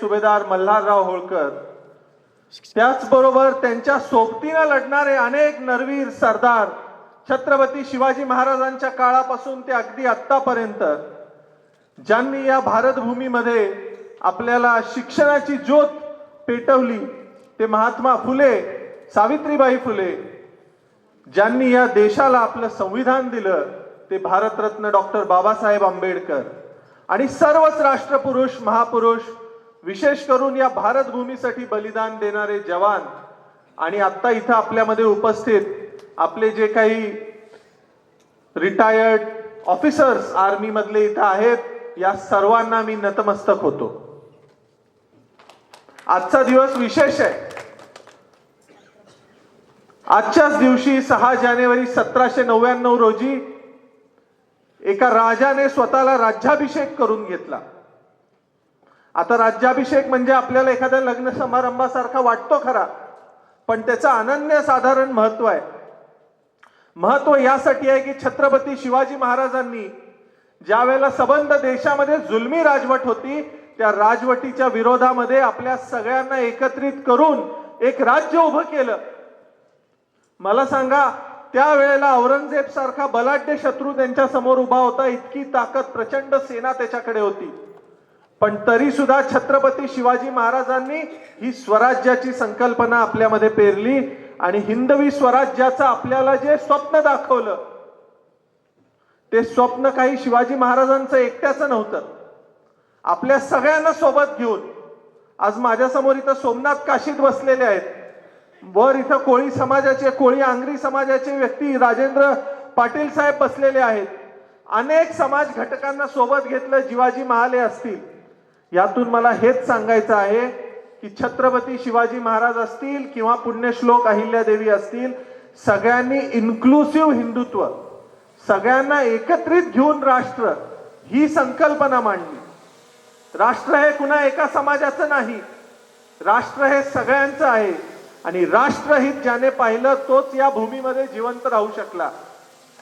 सुभेदार मल्हारराव होळकर. त्याचबरोबर त्यांच्या सोबतीनं लढणारे अनेक नरवीर सरदार छत्रपती शिवाजी महाराजांच्या काळापासून ते अगदी आत्तापर्यंत ज्यांनी या भारतभूमीमध्ये आपल्याला शिक्षणाची ज्योत पेटवली ते महात्मा फुले सावित्रीबाई फुले ज्यांनी या देशाला आपलं संविधान दिलं ते भारतरत्न डॉक्टर बाबासाहेब आंबेडकर आणि सर्वच राष्ट्रपुरुष महापुरुष विशेष करून या भारतभूमीसाठी बलिदान देणारे जवान आणि आता इथं आपल्यामध्ये उपस्थित आपले जे काही रिटायर्ड ऑफिसर्स आर्मी मधले इथं आहेत या सर्वांना मी नतमस्तक होतो. आजचा दिवस विशेष आहे. आजच्याच दिवशी सहा जानेवारी सतराशे नव्याण्णव रोजी एका राजाने स्वतःला राज्याभिषेक करून घेतला. आता राज्याभिषेक म्हणजे आपल्याला एखाद्या लग्न समारंभासारखा वाटतो खरा पण त्याचं अनन्य साधारण महत्त्व आहे. महत्त्व यासाठी आहे की छत्रपती शिवाजी महाराजांनी ज्या वेळेला सबंध देशामध्ये जुलमी राजवट होती त्या राजवटीच्या विरोधामध्ये आपल्या सगळ्यांना एकत्रित करून एक राज्य उभं केलं. मला सांगा त्यावेळेला औरंगजेब सारखा बलाढ्य शत्रू त्यांच्यासमोर उभा होता इतकी ताकद प्रचंड सेना त्याच्याकडे होती. पण तरी सुद्धा छत्रपती शिवाजी महाराजांनी ही स्वराज्याची संकल्पना आपल्यामध्ये पेरली आणि हिंदवी स्वराज्याचं आपल्याला जे स्वप्न दाखवलं ते स्वप्न काही शिवाजी महाराजांचं एकट्याचं नव्हतं. आपल्या सगळ्यांना सोबत घेऊन आज माझ्यासमोर इथं सोमनाथ काशीत बसलेले आहेत. वर इथं कोळी समाजाचे कोळी आंग्री समाजाचे व्यक्ती राजेंद्र पाटील साहेब बसलेले आहेत. अनेक समाज घटकांना सोबत घेतलं जिवाजी महाले असतील. यातून मला हेच सांगायचं आहे की छत्रपती शिवाजी महाराज असतील किंवा पुण्यश्लोक अहिल्यादेवी असतील सगळ्यांनी इन्क्लुसिव्ह हिंदुत्व सगळ्यांना एकत्रित घेऊन राष्ट्र ही संकल्पना मांडली. राष्ट्र हे कुणा एका समाजाचं नाही. राष्ट्र हे सगळ्यांचं आहे. आणि राष्ट्रहित ज्याने पाहिलं तोच या भूमीमध्ये जिवंत राहू शकला.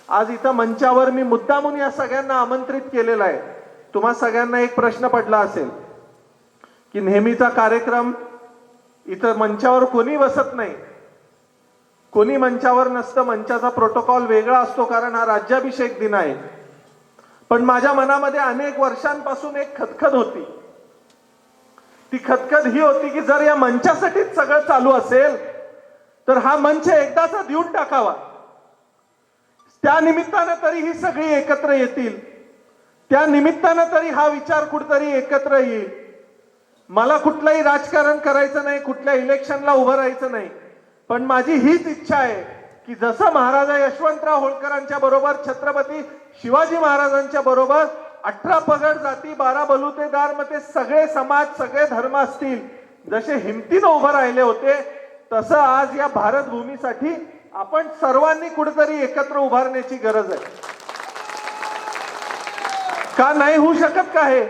आज इथं मंचावर मी मुद्दामून या सगळ्यांना आमंत्रित केलेला आहे. तुम्हा सगळ्यांना एक प्रश्न पडला असेल की नेहमीचा कार्यक्रम इथं मंचावर कोणी बसत नाही? कोणी मंचावर नसतं मंचाचा प्रोटोकॉल वेगळा असतो कारण हा राज्याभिषेक दिन आहे. पण माझ्या मनामध्ये अनेक वर्षांपासून एक खदखद होती. ती खदखद ही होती की जर या मंचासाठीच सगळं चालू असेल तर हा मंच एकदाचा देऊन टाकावा. त्या निमित्तानं तरी ही सगळी एकत्र येतील. त्या निमित्तानं तरी हा विचार कुठतरी एकत्र येईल. मला कुठलंही राजकारण करायचं नाही कुठल्या इलेक्शनला उभं राहायचं नाही. पण माझी हीच इच्छा आहे की जसं महाराजा यशवंतराव होळकरांच्या बरोबर छत्रपती शिवाजी महाराजांच्या बरोबर अठरा पगड जाती बारा बलुतेदार मग ते सगळे समाज सगळे धर्म असतील जसे हिमतीनं उभं राहिले होते तसं आज या भारतभूमीसाठी आपण सर्वांनी कुठेतरी एकत्र उभारण्याची गरज आहे. का नाही होऊ शकत का हे?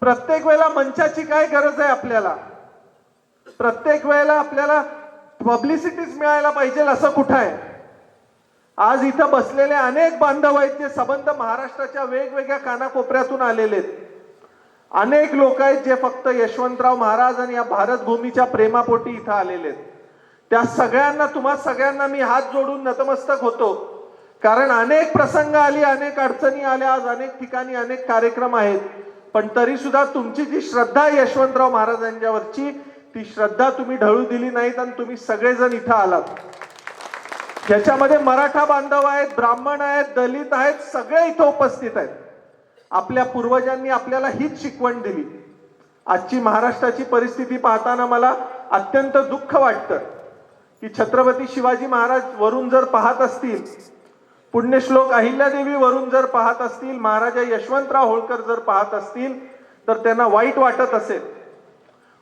प्रत्येक वेळेला मंचाची काय गरज आहे आपल्याला? प्रत्येक वेळेला आपल्याला पब्लिसिटीच मिळायला पाहिजे असं कुठं आहे? आज इथं बसलेले अनेक बांधव आहेत जे संबंध महाराष्ट्राच्या वेगवेगळ्या कानाकोपऱ्यातून आलेले आहेत. अनेक लोक आहेत जे फक्त यशवंतराव महाराज आणि या भारत भूमीच्या प्रेमापोटी इथं आलेले आहेत. त्या सगळ्यांना तुम्हा सगळ्यांना मी हात जोडून नतमस्तक होतो. कारण अनेक प्रसंग आली अनेक अडचणी आल्या आज अनेक ठिकाणी अनेक कार्यक्रम आहेत. पण तरी सुद्धा तुमची जी श्रद्धा यशवंतराव महाराजांच्यावरची ती श्रद्धा तुम्ही ढळू दिली नाहीत आणि तुम्ही सगळेजण इथं आलात. ज्याच्यामध्ये मराठा बांधव आहेत ब्राह्मण आहेत दलित आहेत सगळे इथं उपस्थित आहेत. आपल्या पूर्वजांनी आपल्याला हीच शिकवण दिली. आजची महाराष्ट्राची परिस्थिती पाहताना मला अत्यंत दुःख वाटतं की छत्रपती शिवाजी महाराज वरून जर पाहत असतील पुण्यश्लोक अहिल्यादेवी वरून जर पाहत असतील महाराजा यशवंतराव होळकर जर पाहत असतील तर त्यांना वाईट वाटत असेल.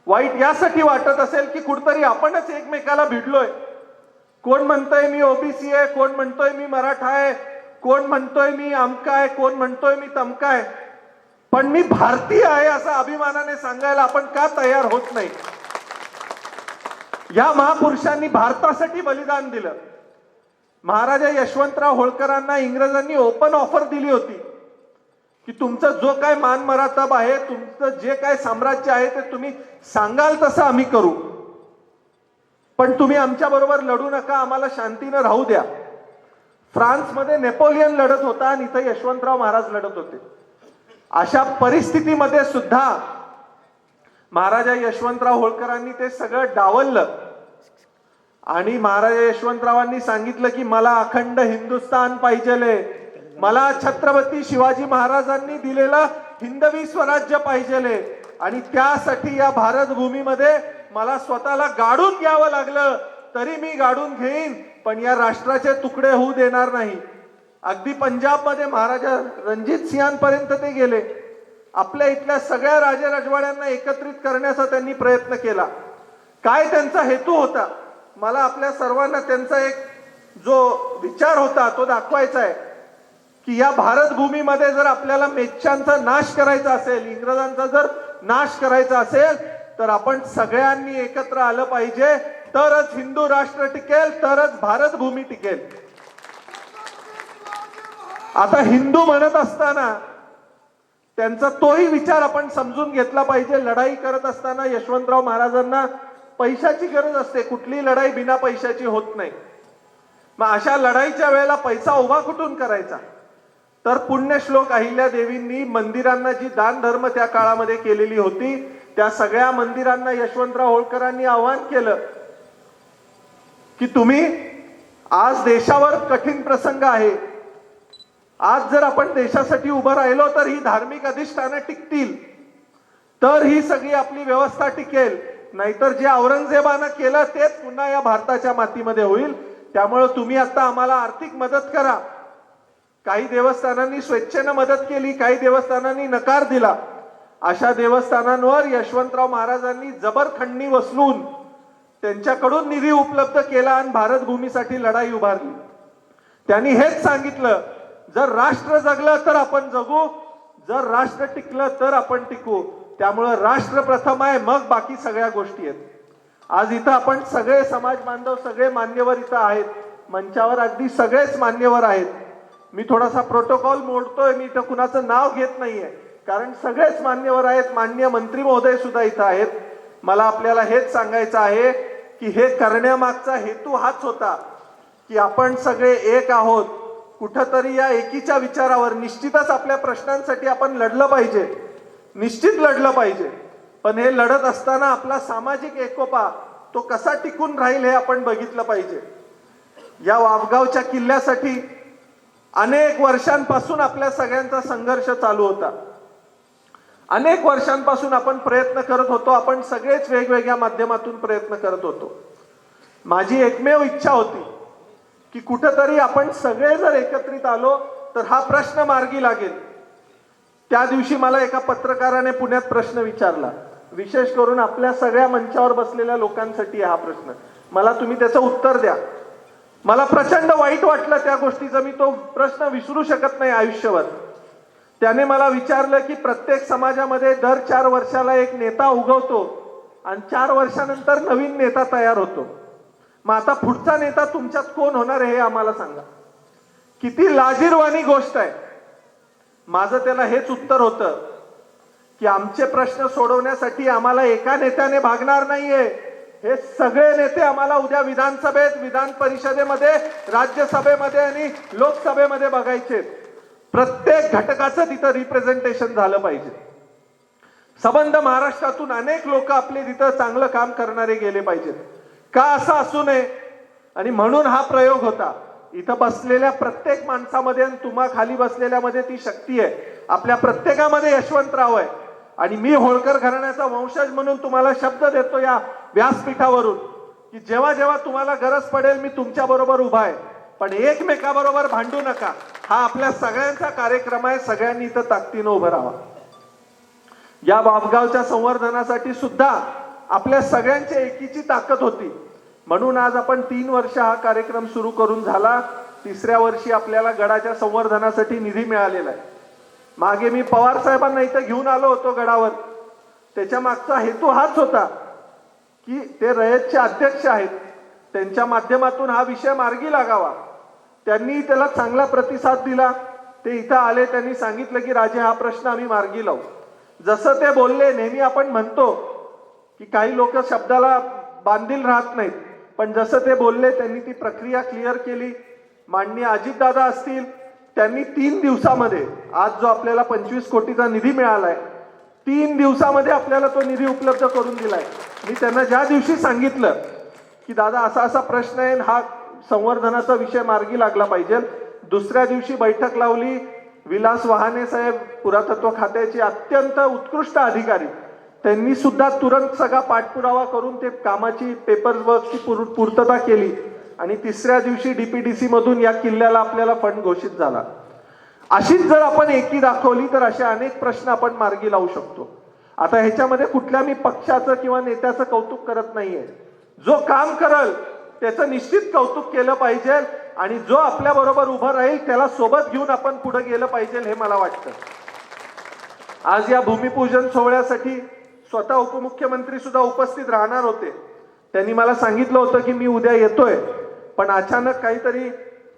वाईट यासाठी वाटत असेल की कुठतरी आपणच एकमेकाला भिडलोय. कोण म्हणतोय मी ओबीसी आहे कोण म्हणतोय मी मराठा आहे कोण म्हणतोय मी अमका आहे कोण म्हणतोय मी तमका आहे. पण मी भारतीय आहे असं अभिमानाने सांगायला आपण का तयार होत नाही? या महापुरुषांनी भारतासाठी बलिदान दिलं. महाराजा यशवंतराव होळकरांना इंग्रजांनी ओपन ऑफर दिली होती की तुमचं जो काय मानमरातब आहे तुमचं जे काय साम्राज्य आहे ते तुम्ही सांगाल तसं आम्ही करू. पण तुम्ही आमच्या बरोबर लढू नका आम्हाला शांतीनं राहू द्या. फ्रान्समध्ये नेपोलियन लढत होता आणि इथं यशवंतराव महाराज लढत होते. अशा परिस्थितीमध्ये सुद्धा महाराजा यशवंतराव होळकरांनी ते सगळं डावललं. आणि महाराज यशवंतरावांनी सांगितलं की मला अखंड हिंदुस्थान पाहिजेले. मला छत्रपती शिवाजी महाराजांनी दिलेलं हिंदवी स्वराज्य पाहिजेले. आणि त्यासाठी या भारत भूमीमध्ये मला स्वतःला गाडून घ्यावं लागलं. तरी मी गाडून घेईन पण या राष्ट्राचे तुकडे होऊ देणार नाही. अगदी पंजाबमध्ये महाराजा रणजित सिंहांपर्यंत ते गेले. आपल्या इथल्या सगळ्या राजे राजवाड्यांना एकत्रित करण्याचा त्यांनी प्रयत्न केला. काय त्यांचा हेतू होता? मला आपल्या सर्वांना त्यांचा एक जो विचार होता तो दाखवायचा आहे की या भारत भूमीमध्ये जर आपल्याला मेच्छांचा नाश करायचा असेल इंग्रजांचा जर नाश करायचा असेल तर आपण सगळ्यांनी एकत्र आलं पाहिजे. तरच हिंदू राष्ट्र टिकेल तरच भारत भूमी टिकेल. आता हिंदू म्हणत असताना त्यांचा तोही विचार आपण समजून घेतला पाहिजे. लढाई करत असताना यशवंतराव महाराजांना पैशाची गरज असते. कुठली लढाई बिना पैशाची होत नाही. मग अशा लढाईच्या वेळेला पैसा उभा कुठून करायचा? तर पुण्यश्लोक अहिल्या देवींनी मंदिरांना जी दान धर्म त्या काळामध्ये केलेली होती त्या सगळ्या मंदिरांना यशवंतराव होळकरांनी आवाहन केलं की तुम्ही आज देशावर कठीण प्रसंग आहे. आज जर आपण देशासाठी उभं राहिलो तर ही धार्मिक अधिष्ठानं टिकतील. तर ही सगळी आपली व्यवस्था टिकेल. नाहीतर जे औरंगजेबानं केलं तेच पुन्हा या भारताच्या मातीमध्ये होईल. त्यामुळं तुम्ही आता आम्हाला आर्थिक मदत करा. काही देवस्थानांनी स्वेच्छेनं मदत केली काही देवस्थानांनी नकार दिला. अशा देवस्थानांवर यशवंतराव महाराजांनी जबर खंडणी वसलून त्यांच्याकडून निधी उपलब्ध केला आणि भारतभूमीसाठी लढाई उभारली. त्यांनी हेच सांगितलं जर राष्ट्र जगलं तर आपण जगू जर राष्ट्र टिकलं तर आपण टिकू. त्यामुळं राष्ट्र प्रथम आहे मग बाकी सगळ्या गोष्टी आहेत. आज इथं आपण सगळे समाज बांधव सगळे मान्यवर इथं आहेत. मंचावर अगदी सगळेच मान्यवर आहेत. मी थोडासा प्रोटोकॉल मोडतोय मी इथं कुणाचं नाव घेत नाहीये. कारण सगळेच मान्यवर आहेत मान्य मंत्री महोदय सुद्धा इथं आहेत. मला आपल्याला हेच सांगायचं आहे की हे करण्यामागचा हेतू हाच होता की आपण सगळे एक आहोत. कुठंतरी या एकीच्या विचारावर निश्चितच आपल्या प्रश्नांसाठी आपण लढलं पाहिजे. निश्चित लढलं पाहिजे. पण हे लढत असताना आपला सामाजिक एकोपा तो कसा टिकून राहील हे आपण बघितलं पाहिजे. या वावगावच्या किल्ल्यासाठी अनेक वर्षांपासून आपल्या सगळ्यांचा संघर्ष चालू होता. अनेक वर्षांपासून आपण प्रयत्न करत होतो आपण सगळेच वेगवेगळ्या माध्यमातून प्रयत्न करत होतो. माझी एकमेव इच्छा होती की कुठंतरी आपण सगळे जर एकत्रित आलो तर हा प्रश्न मार्गी लागेल. त्या दिवशी मला एका पत्रकाराने पुण्यात प्रश्न विचारला. विशेष करून आपल्या सगळ्या मंचावर बसलेल्या लोकांसाठी हा प्रश्न. मला तुम्ही त्याचं उत्तर द्या. मला प्रचंड वाईट वाटलं त्या गोष्टीचा. मी तो प्रश्न विसरू शकत नाही आयुष्यभर. त्याने मला विचारलं की प्रत्येक समाजामध्ये दर चार वर्षाला एक नेता उगवतो आणि चार वर्षानंतर नवीन नेता तयार होतो. मग आता पुढचा नेता तुमच्यात कोण होणार आहे हे आम्हाला सांगा. किती लाजीरवाणी गोष्ट आहे. माझं त्याला हेच उत्तर होतं की आमचे प्रश्न सोडवण्यासाठी आम्हाला एका नेत्याने भागणार नाहीये. हे सगळे नेते आम्हाला उद्या विधानसभेत विधान परिषदेमध्ये राज्यसभेमध्ये आणि लोकसभेमध्ये बघायचे प्रत्येक घटकाचं तिथं रिप्रेझेंटेशन झालं पाहिजे. संबंध महाराष्ट्रातून अनेक लोक आपले तिथं चांगलं काम करणारे गेले पाहिजेत. का असं असू नये? आणि म्हणून हा प्रयोग होता. इथं बसलेल्या प्रत्येक माणसामध्ये आणि तुम्हा खाली बसलेल्यामध्ये ती शक्ती आहे. आपल्या प्रत्येकामध्ये यशवंतराव आहे. आणि मी होळकर घराण्याचा वंशज म्हणून तुम्हाला शब्द देतो या व्यासपीठावरून की जेव्हा जेव्हा तुम्हाला गरज पडेल मी तुमच्या बरोबर उभा आहे. पण एकमेकाबरोबर भांडू नका. हा आपल्या सगळ्यांचा कार्यक्रम आहे. सगळ्यांनी इथं ताकदीनं उभं राहा या बाबगावच्या संवर्धनासाठी सुद्धा आपल्या सगळ्यांच्या एकीची ताकद होती. म्हणून आज आपण तीन वर्ष हा कार्यक्रम सुरू करून झाला. तिसऱ्या वर्षी आपल्याला गडाच्या संवर्धनासाठी निधी मिळालेला आहे. मागे मी पवार साहेबांना इथं घेऊन आलो होतो गडावर. त्याच्या मागचा हेतू हाच होता की ते रयतचे अध्यक्ष आहेत. त्यांच्या माध्यमातून हा विषय मार्गी लागावा. त्यांनी त्याला चांगला प्रतिसाद दिला. ते इथं आले त्यांनी सांगितलं की राजे हा प्रश्न आम्ही मार्गी लावू. जसं ते बोलले नेहमी आपण म्हणतो की काही लोक शब्दाला बांधील राहत नाहीत. पण जसं ते बोलले त्यांनी ती प्रक्रिया क्लिअर केली. माननीय अजितदादा असतील त्यांनी तीन दिवसामध्ये आज जो आपल्याला पंचवीस कोटीचा निधी मिळालाय तीन दिवसामध्ये आपल्याला तो निधी उपलब्ध करून दिलाय. मी त्यांना ज्या दिवशी सांगितलं की दादा असा असा प्रश्न आहे हा संवर्धनाचा विषय मार्गी लागला पाहिजे. दुसऱ्या दिवशी बैठक लावली. विलास वहाने साहेब पुरातत्व खात्याचे अत्यंत उत्कृष्ट अधिकारी. त्यांनी सुद्धा तुरंत सगळा पाठपुरावा करून ते कामाची पेपर वर्कची पूर्तता केली. आणि तिसऱ्या दिवशी डीपीडीसी मधून या किल्ल्याला आपल्याला फंड घोषित झाला. अशीच जर आपण एकी दाखवली तर असे अनेक प्रश्न आपण मार्गी लावू शकतो. आता ह्याच्यामध्ये कुठल्या मी पक्षाचं किंवा नेत्याचं कौतुक करत नाहीये. जो काम करल त्याचं निश्चित कौतुक केलं पाहिजे आणि जो आपल्या बरोबर उभं राहील त्याला सोबत घेऊन आपण पुढे गेलं पाहिजे हे मला वाटतं. आज या भूमिपूजन सोहळ्यासाठी स्वतः उपमुख्यमंत्री सुद्धा उपस्थित राहणार होते. त्यांनी मला सांगितलं होतं की मी उद्या येतोय पण अचानक काहीतरी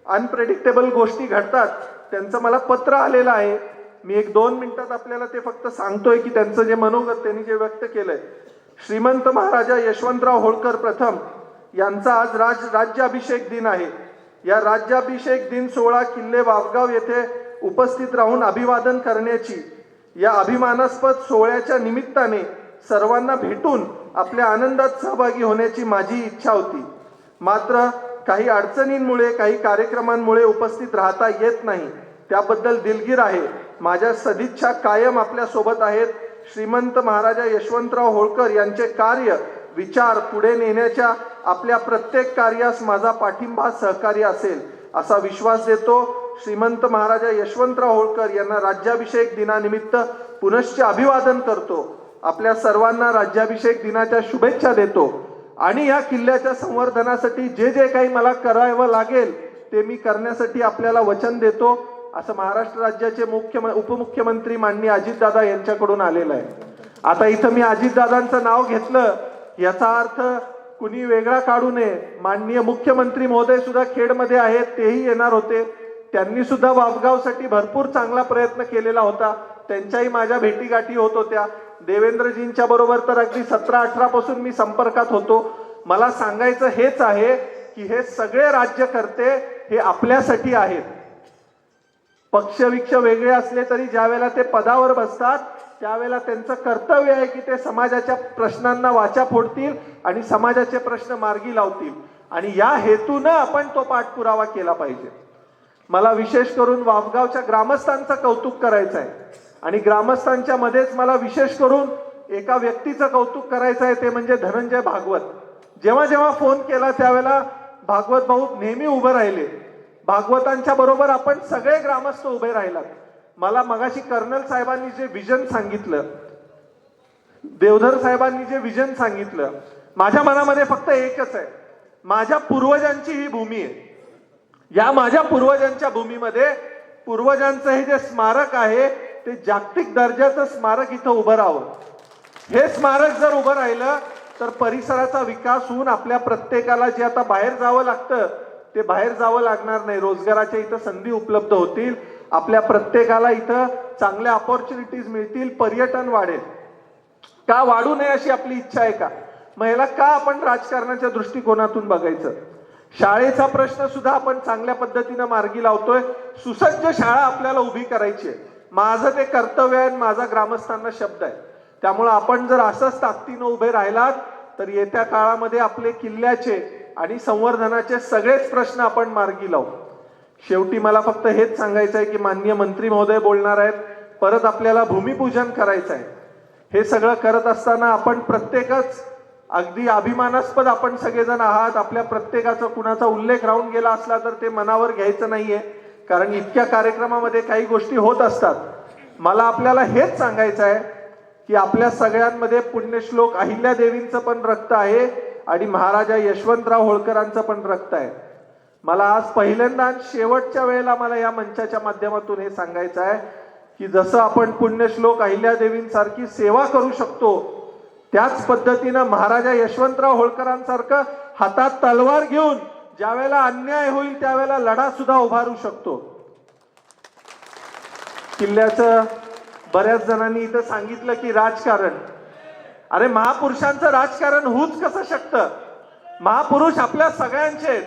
अनप्रेडिक्टेबल गोष्टी घडतात. त्यांचं मला पत्र आलेलं आहे. मी एक दोन मिनिटात आपल्याला ते फक्त सांगतोय की त्यांचं जे मनोगत त्यांनी जे व्यक्त केलंय. श्रीमंत महाराजा यशवंतराव होळकर प्रथम यांचा आज राज राज्याभिषेक दिन आहे. या राज्याभिषेक दिन सोहळा किल्ले वावगाव येथे उपस्थित राहून अभिवादन करण्याची या अभिमानास्पद सोहळ्याच्या निमित्ताने सर्वांना भेटून आपल्या आनंदात सहभागी होण्याची माझी इच्छा होती. मात्र काही अडचणींमुळे काही कार्यक्रमांमुळे उपस्थित राहता येत नाही. त्याबद्दल दिलगीर आहे. माझ्या सदिच्छा कायम आपल्यासोबत आहेत. श्रीमंत महाराजा यशवंतराव होळकर यांचे कार्य विचार पुढे नेण्याच्या आपल्या प्रत्येक कार्यास माझा पाठिंबा सहकार्य असेल असा विश्वास देतो. श्रीमंत महाराजा यशवंतराव होळकर यांना राज्याभिषेक दिनानिमित्त पुनश्च अभिवादन करतो. आपल्या सर्वांना राज्याभिषेक दिनाच्या शुभेच्छा देतो. आणि या किल्ल्याच्या संवर्धनासाठी जे जे काही मला करावं लागेल ते मी करण्यासाठी आपल्याला वचन देतो. असं महाराष्ट्र राज्याचे मुख्य उपमुख्यमंत्री माननीय अजितदादा यांच्याकडून आलेलं आहे. आता इथं मी अजितदादांचं नाव घेतलं याचा अर्थ कुणी वेगळा काढू नये. माननीय मुख्यमंत्री महोदय सुद्धा खेडमध्ये आहेत तेही येणार होते. त्यांनी सुद्धा वावगावसाठी भरपूर चांगला प्रयत्न केलेला होता. त्यांच्याही माझ्या भेटीगाठी होत होत्या. देवेंद्रजींच्या बरोबर तर अगदी सतरा अठरा पासून मी संपर्कात होतो. मला सांगायचं हेच आहे की हे सगळे राज्यकर्ते हे आपल्यासाठी आहेत. पक्षविक्ष वेगळे असले तरी ज्या वेळेला ते पदावर बसतात त्यावेळेला त्यांचं कर्तव्य आहे की ते समाजाच्या प्रश्नांना वाचा फोडतील आणि समाजाचे प्रश्न मार्गी लावतील. आणि या हेतूनं आपण तो पाठपुरावा केला पाहिजे. मला विशेष करून वामगावच्या ग्रामस्थांचं कौतुक करायचं आहे आणि ग्रामस्थांच्या मध्येच मला विशेष करून एका व्यक्तीचं कौतुक करायचं आहे ते म्हणजे धनंजय भागवत. जेव्हा जेव्हा फोन केला त्यावेळेला भागवत भाऊ नेहमी उभे राहिले. भागवतांच्या बरोबर आपण सगळे ग्रामस्थ उभे राहिलात. मला मगाशी कर्नल साहेबांनी जे विजन सांगितलं देवधर साहेबांनी जे विजन सांगितलं माझ्या मनामध्ये फक्त एकच आहे. माझ्या पूर्वजांची ही भूमी आहे. या माझ्या पूर्वजांच्या भूमीमध्ये पूर्वजांचं हे जे स्मारक आहे ते जागतिक दर्जाचं स्मारक इथं उभं राहावं. हे स्मारक जर उभं राहिलं तर परिसराचा विकास होऊन आपल्या प्रत्येकाला जे आता बाहेर जावं लागतं ते बाहेर जावं लागणार नाही. रोजगाराच्या इथं संधी उपलब्ध होतील. आपल्या प्रत्येकाला इथं चांगल्या ऑपॉर्च्युनिटीज मिळतील. पर्यटन वाढेल. का वाढू नये अशी आपली इच्छा आहे का? मग याला का आपण राजकारणाच्या दृष्टिकोनातून बघायचं? शाळेचा प्रश्न सुद्धा आपण चांगल्या पद्धतीनं मार्गी लावतोय. सुसज्ज शाळा आपल्याला उभी करायची आहे. माझं ते कर्तव्य आहे माझा ग्रामस्थांना शब्द आहे. त्यामुळं आपण जर असंच ताकदीनं उभे राहिलात तर येत्या काळामध्ये आपले किल्ल्याचे आणि संवर्धनाचे सगळेच प्रश्न आपण मार्गी लावू. शेवटी मला फक्त हेच सांगायचं आहे की माननीय मंत्री महोदय बोलणार आहेत परत आपल्याला भूमिपूजन करायचं आहे. हे सगळं करत असताना आपण प्रत्येकच अगदी अभिमानास्पद आपण सगळेजण आहात आपल्या प्रत्येकाचा कुणाचा उल्लेख राहून गेला असला तर ते मनावर घ्यायचं नाहीये. कारण इतक्या कार्यक्रमामध्ये काही गोष्टी होत असतात. मला आपल्याला हेच सांगायचं आहे की आपल्या सगळ्यांमध्ये पुण्यश्लोक अहिल्यादेवींचं पण रक्त आहे आणि महाराजा यशवंतराव होळकरांचं पण रक्त आहे. मला आज पहिल्यांदा आणि शेवटच्या वेळेला मला या मंचाच्या माध्यमातून हे सांगायचं आहे की जसं आपण पुण्यश्लोक अहिल्यादेवींसारखी सेवा करू शकतो त्याच पद्धतीनं महाराजा यशवंतराव होळकरांसारखं हातात तलवार घेऊन ज्यावेळेला अन्याय होईल त्यावेळेला लढा सुद्धा उभारू शकतो. किल्ल्याचं बऱ्याच जणांनी इथं सांगितलं की राजकारण. अरे महापुरुषांचं राजकारण होऊच कसं शकतं? महापुरुष आपल्या सगळ्यांचे आहेत.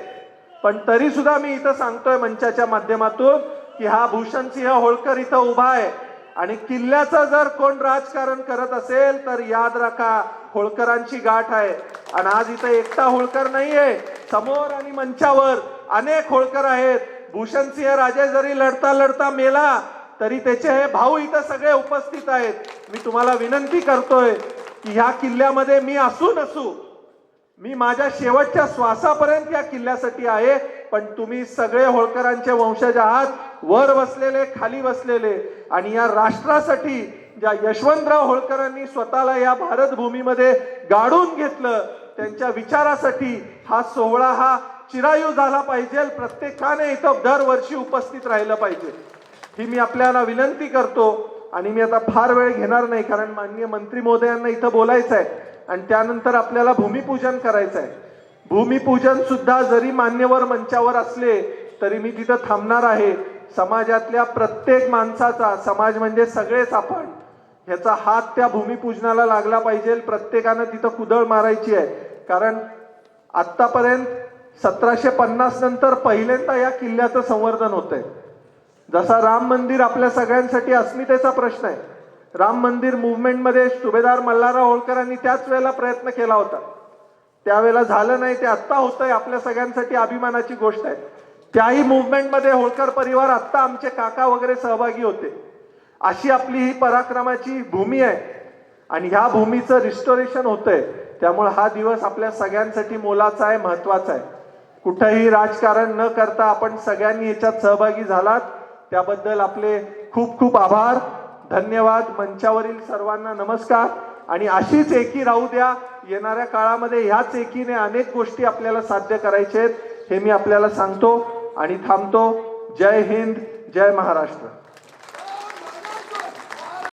पण तरी सुद्धा मी इथं सांगतोय मंचाच्या माध्यमातून की हा भूषण सिंह होळकर इथं उभा आहे. आणि किल्ल्याचं जर कोण राजकारण करत असेल तर याद राखा होळकरांची गाठ आहे. आणि आज इथं एकटा होळकर नाहीये. समोर आणि मंचावर अनेक होळकर आहेत. भूषण सिंह राजे जरी लढता लढता मेला तरी त्याचे हे भाऊ इथं सगळे उपस्थित आहेत. मी तुम्हाला विनंती करतोय की ह्या किल्ल्यामध्ये मी असू नसू मी माझ्या शेवटच्या श्वासापर्यंत या किल्ल्यासाठी आहे पण तुम्ही सगळे होळकरांचे वंशज आहात वर बसलेले खाली बसलेले. आणि या राष्ट्रासाठी ज्या यशवंतराव होळकरांनी स्वतःला या भारतभूमीमध्ये गाडून घेतलं त्यांच्या विचारासाठी हा सोहळा हा चिरायू झाला पाहिजे. प्रत्येकाने इथं दरवर्षी उपस्थित राहिलं पाहिजे. ही मी आपल्याला विनंती करतो आणि मी आता फार वेळ घेणार नाही कारण माननीय मंत्री महोदयांना इथं बोलायचं आहे आणि त्यानंतर आपल्याला भूमिपूजन करायचं आहे. भूमिपूजन सुद्धा जरी मान्यवर मंचावर असले तरी मी तिथं थांबणार आहे. समाजातल्या प्रत्येक माणसाचा समाज म्हणजे सगळेच आपण ह्याचा हात त्या भूमिपूजनाला लागला पाहिजे. प्रत्येकानं तिथं कुदळ मारायची आहे. कारण आत्तापर्यंत सतराशे पन्नास नंतर पहिल्यांदा या किल्ल्याचं संवर्धन होतंय. आहे जसा राम मंदिर आपल्या सगळ्यांसाठी अस्मितेचा प्रश्न आहे. राम मंदिर मुवमेंटमध्ये सुभेदार मल्हारराव होळकरांनी त्याच वेळेला प्रयत्न केला होता. त्यावेळेला झालं नाही ते आत्ता होतंय आपल्या सगळ्यांसाठी अभिमानाची गोष्ट आहे. त्याही मुवमेंटमध्ये होळकर परिवार आत्ता आमचे काका वगैरे सहभागी होते. अशी आपली ही पराक्रमाची भूमी आहे. आणि ह्या भूमीचं रिस्टोरेशन होतंय. त्यामुळे हा दिवस आपल्या सगळ्यांसाठी मोलाचा आहे महत्त्वाचा आहे. कुठंही राजकारण न करता आपण सगळ्यांनी याच्यात सहभागी झालात त्याबद्दल आपले खूप खूप आभार. धन्यवाद. मंचावरील सर्वांना नमस्कार. आणि अशीच एकी राहू द्या येणाऱ्या काळामध्ये ह्याच एकीने अनेक गोष्टी आपल्याला साध्य करायचे आहेत हे मी आपल्याला सांगतो आणि थांबतो. जय हिंद जय महाराष्ट्र.